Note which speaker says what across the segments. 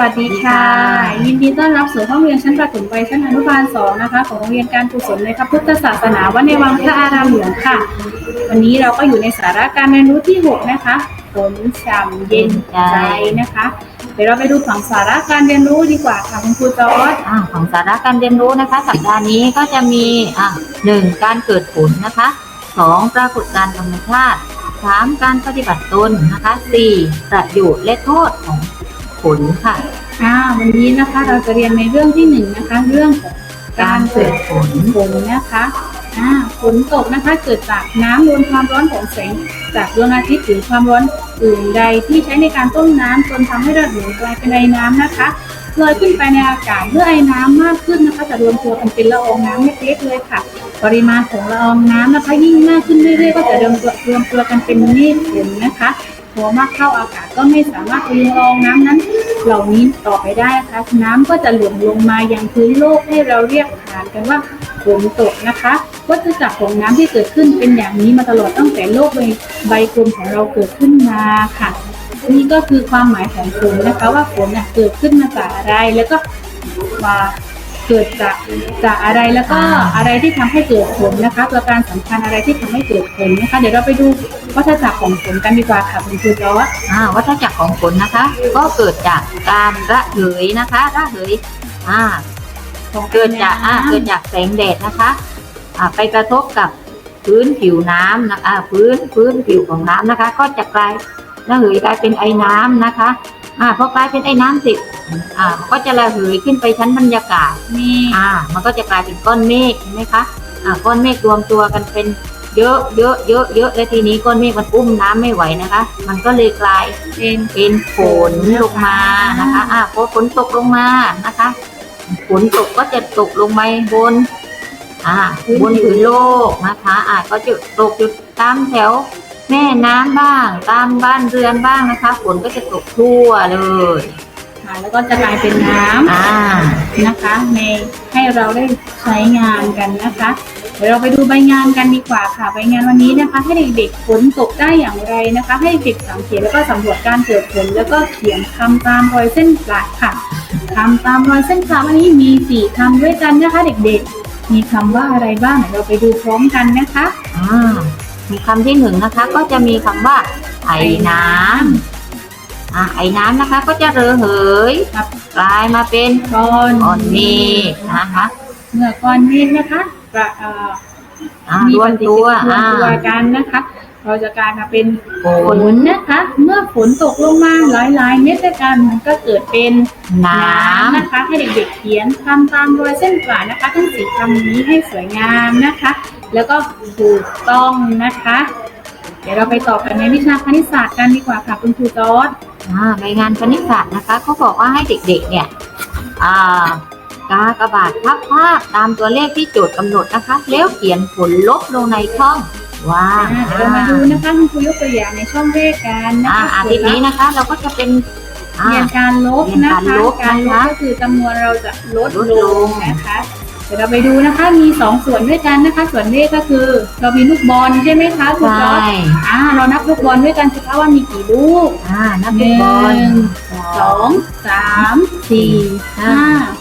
Speaker 1: วัสดีค่ะ ยินดีต้อนรับสู่ห้องเรียนชั้นประถมวัยชั้นอนุบาลสองนะคะของโรงเรียนการกุศลในพระพุทธศาสนาวัดในวังพระอารามหลวงค่ะ วันนี้เราก็อยู่ในสาระการเรียนรู้ที่ 6 นะคะฝนฉ่ำเย็นใจนะคะ เดี๋ยวเราไปดูของสาระการเรียนรู้ดีกว่าค่ะคุณครูจอร์ด
Speaker 2: อ่าของสาระการเรียนรู้นะคะ สัปดาห์นี้ก็จะมีอ่าหนึ่งการเกิดฝนนะคะสองปรากฏการณ์ธรรมชาติสามการปฏิบัติตนนะคะสี่ประโยชน์และโทษของ ฝนค่ะ
Speaker 1: อ่าวันนี้นะคะเราจะเรียนในเรื่องที่หนึ่งนะคะ เรื่องของการเกิดฝนฝนนะคะอ่าฝนตกนะคะเกิดจากน้ำโดนความร้อนของแสงจากดวงอาทิตย์หรือความร้อนอื่นใดที่ใช้ในการต้มน้ำจนทำให้ระเหยกลายเป็นไอน้ำนะคะลอยขึ้นไปในอากาศเมื่อไอน้ำมากขึ้นนะคะจะรวมตัวกันเป็นละอองน้ำเล็กๆเลยค่ะ ปริมาณของละอองน้ำนะคะยิ่งมากขึ้นเรื่อยๆก็จะรวมตัวรวมตัวกันเป็นเมฆฝนนะคะ พอมากเข้าอากาศก็ไม่สามารถพยุงละองน้ำนั้น เหล่านี้ต่อไปได้นะคะ น้ำก็จะหล่นลงมายังพื้นโลกให้เราเรียกขานกันว่าฝนตกนะคะ วัฏจักรของน้ำที่เกิดขึ้นเป็นอย่างนี้มาตลอดตั้งแต่โลกใบใบกลมของเราเกิดขึ้นมาค่ะ นี่ก็คือความหมายของฝนนะคะ ว่าฝนน่ะเกิดขึ้นมาจากอะไรแล้วก็มา เกิดจากจากอะไรแล้วก็อะไรที่ทำให้เกิดฝนนะคะตัวการสำคัญอะไรที่ทำให้เกิดฝนนะคะ เดี๋ยวเราไปดูวัฏจักรของฝนกันดีกว่าค่ะคุณครูจอร์จ
Speaker 2: อ่าวัฏจักรของฝนนะคะ ก็เกิดจากการระเหยนะคะระเหยอ่าเกิดจากอ่าเกิดจากแสงแดดนะคะอ่าไปกระทบกับพื้นผิวน้ำนะคะอ่าพื้นพื้นผิวของน้ำนะคะ ก็จะกลายระเหยกลายเป็นไอ้น้ำนะคะอ่าพอกลายเป็นไอ้น้ำเสร็จ อ่ามันก็จะระเหยขึ้นไปชั้นบรรยากาศ
Speaker 1: นี่
Speaker 2: อ่า มันก็จะกลายเป็นก้อนเมฆเห็นไหมคะอ่าก้อนเมฆรวมตัวกันเป็นเยอะเยอะเยอะเยอะและทีนี้ก้อนเมฆมันอุ้มน้ำไม่ไหวนะคะ มันก็เลยกลาย
Speaker 1: เป็น
Speaker 2: เป็นฝนลงมานะคะอ่าพอฝนตกลงมานะคะฝนตกก็จะตกลงไปบนอ่าบนผืนโลกนะคะอ่าก็จะตกอยู่ตามแถวแม่น้ำบ้าง ตามบ้านเรือนบ้างนะคะฝนก็จะตกทั่วเลย
Speaker 1: ค่ะ แล้วก็จะกลายเป็นน้ำ
Speaker 2: อ่า
Speaker 1: นะคะ ในให้เราได้ใช้งานกันนะคะ เดี๋ยวเราไปดูใบงานกันดีกว่าค่ะ ใบงานวันนี้นะคะ ให้เด็กๆฝนตกได้อย่างไรนะคะ ให้เด็กสังเกตแล้วก็สำรวจการเกิดฝนแล้วก็เขียนคำตามรอยเส้นกลาดค่ะคำตามรอยเส้นกลาดวันนี้มีสี่คำด้วยกันนะคะ เด็กๆ มีคำว่าอะไรบ้างเดี๋ยวเราไปดูพร้อมกันนะคะ
Speaker 2: อ่ามีคำที่หนึ่งนะคะ ก็จะมีคำว่าไอ้น้ำ อ่าไอ้น้ำนะคะก็จะระเหย
Speaker 1: ครับ
Speaker 2: กลายมาเป็น
Speaker 1: ก้อน
Speaker 2: ก้อนเมฆนะคะ
Speaker 1: เมื่อก้อนเมฆนะคะกระเอ่อ
Speaker 2: อ่า
Speaker 1: มี
Speaker 2: รว
Speaker 1: ป
Speaker 2: ม
Speaker 1: ฏิ
Speaker 2: ตั
Speaker 1: กิ
Speaker 2: ว
Speaker 1: ริยารวม
Speaker 2: อ่า
Speaker 1: ตัวกันนะคะเราจะกลายมาเป็น
Speaker 2: ฝ
Speaker 1: ฝ
Speaker 2: น
Speaker 1: นนะคะ เมื่อฝนตกลงมาหลายๆเม็ดด้วยกันมันก็เกิดเป็น
Speaker 2: น้
Speaker 1: น้ำนะคะ ให้เด็กๆเขียนคำตามรอยเส้นกลาดนะคะทั้งสี่คำนี้ให้สวยงามนะคะ แล้วก็ถูกต้องนะคะ เดี๋ยวเราไปต่อกันในวิชาคณิตศาสตร์กันดีกว่าค่ะคุณครูจอร์ดำ
Speaker 2: อ่า ในงานคณิตศาสตร์นะคะเขาบอกว่าให้เด็กๆเนี่ยอ่ากากบาทพับภาพตามตัวเลขที่โจทย์กำหนดนะคะ แล้วเขียนผลลบลงในช่องว่าง
Speaker 1: อ่าเดี๋ยวเรามาดูนะคะคุณครูยกตัวอย่างในช่องเลขกันนะ
Speaker 2: อ่า
Speaker 1: คะ
Speaker 2: อาทิตย์นี้นะคะ เราก็จะเป็นอ่า
Speaker 1: เรียนการลบ
Speaker 2: เรียน
Speaker 1: นะ
Speaker 2: การ
Speaker 1: คะ
Speaker 2: ลบ
Speaker 1: การลบ
Speaker 2: นะคะ
Speaker 1: ก็คือจำนวนเราจะลด
Speaker 2: ลด
Speaker 1: ล
Speaker 2: ล
Speaker 1: ง
Speaker 2: งใช่
Speaker 1: จอร์ดอ่า เรานับลูกบอลด้วยกันสิคะว่ามีกี่ลูก
Speaker 2: อ่านับ
Speaker 1: ห
Speaker 2: เป็น
Speaker 1: นึ่
Speaker 2: บอล
Speaker 1: งสองสามสี่ห้า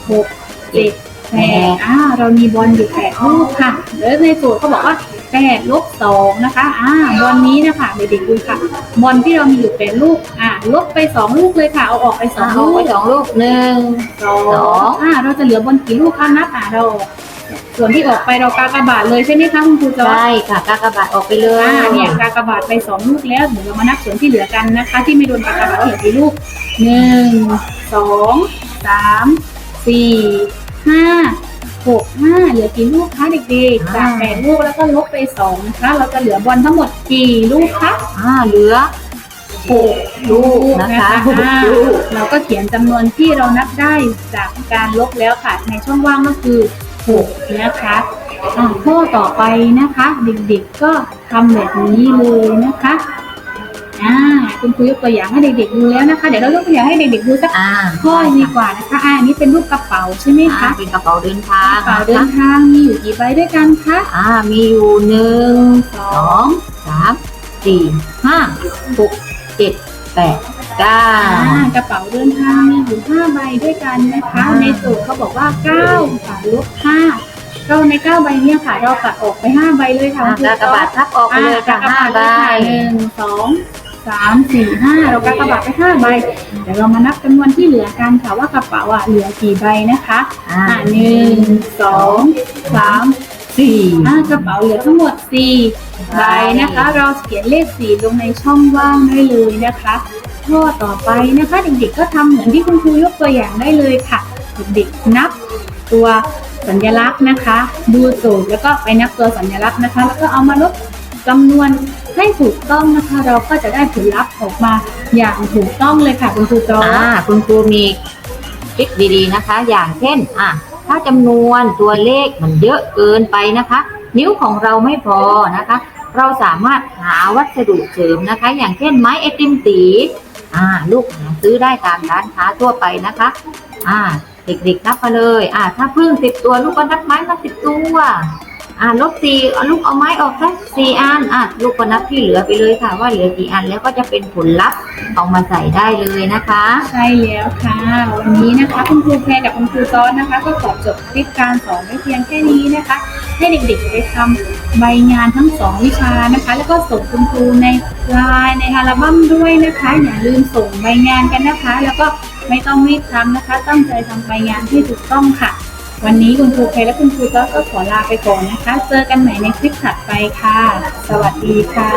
Speaker 1: หกเจ็ดแปดอ่า เรามีบอลอยู่แปดลูกค่ะ แล้วในโจทย์เขาบอกว่าแปดลบสองนะคะอ่าบอลนี้นะคะเด็กๆดูค่ะบอลที่เรามีอยู่แปดลูกอ่าลบไปสองลูกเลยค่ะ เอาออกไปสอง
Speaker 2: เอา
Speaker 1: ลู
Speaker 2: ไป
Speaker 1: ก
Speaker 2: สองลูกหนึ่ง
Speaker 1: สอ
Speaker 2: สอง
Speaker 1: งอ่าเราจะเหลือบอลกี่ลูกคะนับอ่าเราส่วนที่ออกไปเรากากบาทเลยใช่ไหมคะคุณครูจอร์จ
Speaker 2: ใช่ค่ะกากบาทออกไปเลย
Speaker 1: อ่าเนี่ยกากบาทไปสองลูกแล้วเดี๋ยวเรามานับส่วนที่เหลือกันนะคะ ที่ไม่โดนกากบาทว่าเหลือกี่ลูกหนึ่งสองสามสี่ห้า หกห้าเหลือกี่ลูกคะเด็กๆจากแปดลูกแล้วก็ลบไปสองนะคะ เราจะเหลือบอลทั้งหมดกี่ลูกคะ
Speaker 2: อ่าเหลือ
Speaker 1: หกลูก
Speaker 2: นะ
Speaker 1: นะคะคะ
Speaker 2: หก
Speaker 1: อ่า
Speaker 2: ลูก
Speaker 1: เราก็เขียนจำนวนที่เรานับได้จากการลบแล้วค่ะ ในช่องว่างก็คือหกนะคะอ่าข้อต่อไปนะคะ เด็กๆก็ทำแบบนี้เลยนะคะ อ่าคุณครูยกตัวอย่างให้เด็กๆดูแล้วนะคะ เดี๋ยวเรายกตัวอย่างให้เด็กๆดูสัก
Speaker 2: อ่า
Speaker 1: ข้อดีกว่านะคะอ่าอันนี้เป็นรูปกระเป๋าใช่ไหม
Speaker 2: อ่า
Speaker 1: คะ
Speaker 2: เป็นกระเป๋าเดินทากง
Speaker 1: ระเป๋าเดิ
Speaker 2: นะ
Speaker 1: น
Speaker 2: คะ
Speaker 1: ทางมีอยู่กี่ใบด้วยกันคะ
Speaker 2: อ่ามีอยู่หนึ่ง
Speaker 1: ส
Speaker 2: ส
Speaker 1: อ
Speaker 2: องงสามสี่ห้าหกเจ็ดแปดเก้า
Speaker 1: อ่ากระเป๋าเดินทางมีอยู่ห้าใบด้วยกันนะคะ
Speaker 2: อ่า
Speaker 1: ในสูตรเขาบอกว่าเก้าค่ะลบห้าก็ในเก้าใบเนี่ยค่ะเราตัดออกไปห้าใบเลยค่ะ
Speaker 2: อะ
Speaker 1: คุณ
Speaker 2: กากบาททับออกไป
Speaker 1: อ่า
Speaker 2: เลยค่ะ
Speaker 1: กระ
Speaker 2: ห้า
Speaker 1: บาด
Speaker 2: ใบ
Speaker 1: เลยค่ะหนึ่งสอง สามสี่ห้าเรากระบาดไปห้าใบเดี๋ยวเรามานับจำนวนที่เหลือกันค่ะว่ากระเป๋าอะเหลือกี่ใบนะคะ
Speaker 2: อ่า
Speaker 1: อ่าหนึ่งสองสามสี่อ่ากระเป๋าเหลือทั้งหมดสี่ใบนะคะ เราเขียนเลขสี่ลงในช่องว่างได้เลยนะคะข้อต่อไปนะคะเด็กๆก็ทำเหมือนที่คุณครูยกตัวอย่างได้เลยค่ะเด็กๆนับตัวสัญลักษณ์นะคะ ดูโจทย์แล้วก็ไปนับตัวสัญลักษณ์นะคะ แล้วก็เอามาลบจำนวน ให้ถูกต้องนะคะ เราก็จะได้ผลลัพธ์ออกมาอย่างถูกต้องเลยค่ะคุณครูจอ
Speaker 2: อ่าคุณครูมีทริคดีๆนะคะ อย่างเช่นอะถ้าจำนวนตัวเลขมันเยอะเกินไปนะคะ นิ้วของเราไม่พอนะคะ เราสามารถหาวัสดุเสริมนะคะ อย่างเช่นไม้ไอติมตีอ่าลูกหาซื้อได้ตามร้านค้าทั่วไปนะคะอ่าเด็กๆนับมาเลยอ่าถ้าพึ่งสิบตัวลูกก็นับไม้มาสิบตัว อ่าลบสี่เอาลูกเอาไม้ออกสักสี่อันอะลูกก็นับที่เหลือไปเลยค่ะ ว่าเหลือกี่อันแล้วก็จะเป็นผลลัพธ์เอามาใส่ได้เลยนะคะ
Speaker 1: ใช่แล้วค่ะ วันนี้นะคะคุณครูแพรกับคุณครูซ้อนนะคะ ก็ขอจบคลิปการสอนไว้เพียงแค่นี้นะคะ ให้เด็กๆไปทำใบงานทั้งสองวิชานะคะ แล้วก็ส่งคุณครูในไลน์ในอัลบั้มด้วยนะคะ อย่าลืมส่งใบงานกันนะคะ แล้วก็ไม่ต้องรีบทำนะคะ ตั้งใจทำใบงานที่ถูกต้องค่ะ วันนี้คุณครูเพและคุณครูจ้อก็ขอลาไปก่อนนะคะ เจอกันใหม่ในคลิปถัดไปค่ะ สวัสดีค่ะ